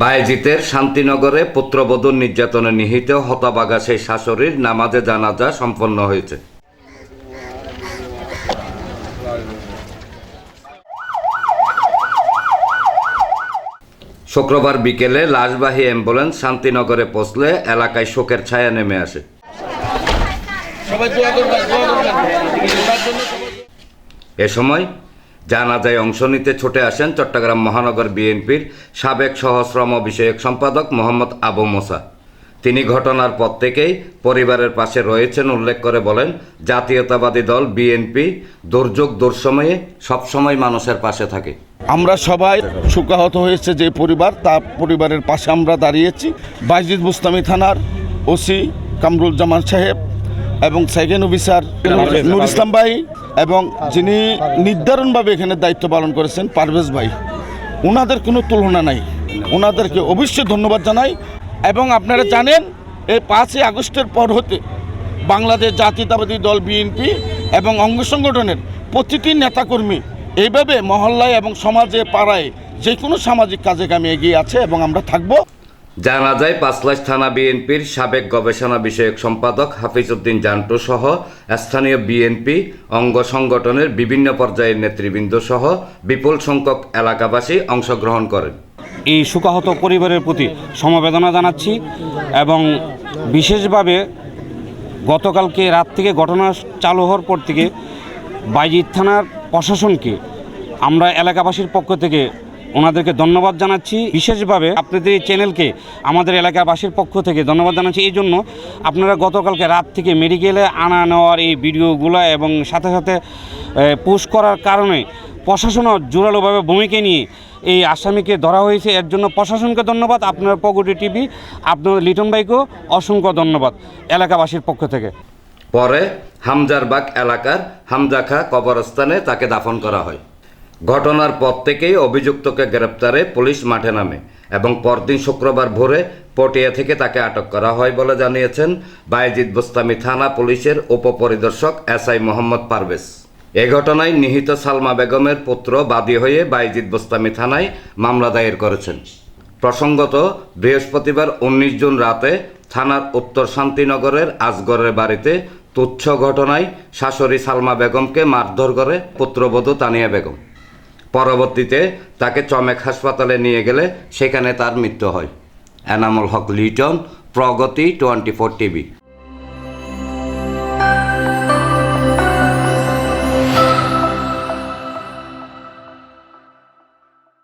বায়েজিতের শান্তিনগরে পুত্রবধূর নির্যাতনে নিহিত হতাবাগা সেই শাশুড়ির নামাজে জানাজা সম্পন্ন হয়েছে। শুক্রবার বিকেলে লাশবাহী অ্যাম্বুলেন্স শান্তিনগরে পৌঁছলে এলাকায় শোকের ছায়া নেমে আসে। এ সময় জানাজায় অংশ নিতে ছুটে আসেন চট্টগ্রাম মহানগর বিএনপির সাবেক সহশ্রম বিষয়ক সম্পাদক মোহাম্মদ আবু মোসা। তিনি ঘটনার পর থেকেই পরিবারের পাশে রয়েছেন উল্লেখ করে বলেন, জাতীয়তাবাদী দল বিএনপি দুর্যোগ দুঃসময়ে সবসময় মানুষের পাশে থাকে। আমরা সবাই শোকাহত হয়েছে যে পরিবার, তার পরিবারের পাশে আমরা দাঁড়িয়েছি। বাইজিদ মুস্তামি থানার ওসি কামরুল জামান সাহেব এবং সেকেন্ড অফিসার নুর ইসলাম ভাই এবং যিনি নির্ধারণভাবে এখানে দায়িত্ব পালন করেছেন পারভেজ ভাই ওনাদের কোনো তুলনা নাই। ওনাদেরকে অবশ্যই ধন্যবাদ জানাই এবং আপনারা জানেন, এই পাঁচই আগস্টের পর হতে বাংলাদেশ জাতীয়তাবাদী দল বিএনপি এবং অঙ্গ সংগঠনের প্রতিটি নেতাকর্মী এইভাবে মহল্লায় এবং সমাজে পাড়ায় যে কোনো সামাজিক কাজে কামে এগিয়ে আছে এবং আমরা থাকব। জানাজায় পাঁচলাশ থানা বিএনপির সাবেক গবেষণা বিষয়ক সম্পাদক হাফিজউদ্দিন জান্টু সহ স্থানীয় বিএনপি, অঙ্গ সংগঠনের বিভিন্ন পর্যায়ের নেতৃবৃন্দ সহ বিপুল সংখ্যক এলাকাবাসী অংশগ্রহণ করেন। এই শোকাহত পরিবারের প্রতি সমবেদনা জানাচ্ছি এবং বিশেষভাবে গতকালকে রাত থেকে ঘটনা চালু হওয়ার পর থেকে বাইজিৎ থানার প্রশাসনকে আমরা এলাকাবাসীর পক্ষ থেকে ওনাদেরকে ধন্যবাদ জানাচ্ছি। বিশেষভাবে আপনাদের এই চ্যানেলকে আমাদের এলাকাবাসীর পক্ষ থেকে ধন্যবাদ জানাচ্ছি। এই জন্য আপনারা গতকালকে রাত থেকে মেডিকেলে আনা নেওয়ার এই ভিডিওগুলো এবং সাথে সাথে পোস্ট করার কারণে প্রশাসনও জোরালোভাবে ভূমিকা নিয়ে এই আসামিকে ধরা হয়েছে। এর জন্য প্রশাসনকে ধন্যবাদ, আপনার পগটি টিভি, আপনার লিটন ভাইকেও অসংখ্য ধন্যবাদ এলাকাবাসীর পক্ষ থেকে। পরে হামজারবাগ এলাকার হামজাখা কবরস্থানে তাকে দাফন করা হয়। ঘটনার পর থেকেই অভিযুক্তকে গ্রেপ্তারে পুলিশ মাঠে নামে এবং পরদিন শুক্রবার ভোরে পটিয়া থেকে তাকে আটক করা হয় বলে জানিয়েছেন বায়েজিদ বোস্তামি থানা পুলিশের উপপরিদর্শক এস আই মোহাম্মদ পারভেজ। এ ঘটনায় নিহিত সালমা বেগমের পুত্র বাদী হয়ে বাইজিদ বোস্তামি থানায় মামলা দায়ের করেছেন। প্রসঙ্গত, বৃহস্পতিবার উনিশ জুন রাতে থানার উত্তর শান্তিনগরের আজগরের বাড়িতে তুচ্ছ ঘটনায় শাশুড়ি সালমা বেগমকে মারধর করে পুত্রবধূ তানিয়া বেগম। পরবর্তীতে তাকে চমেক হাসপাতালে নিয়ে গেলে সেখানে তার মৃত্যু হয়। এনামুল হক লিটন, প্রগতি, টোয়েন্টি ফোর টিভি।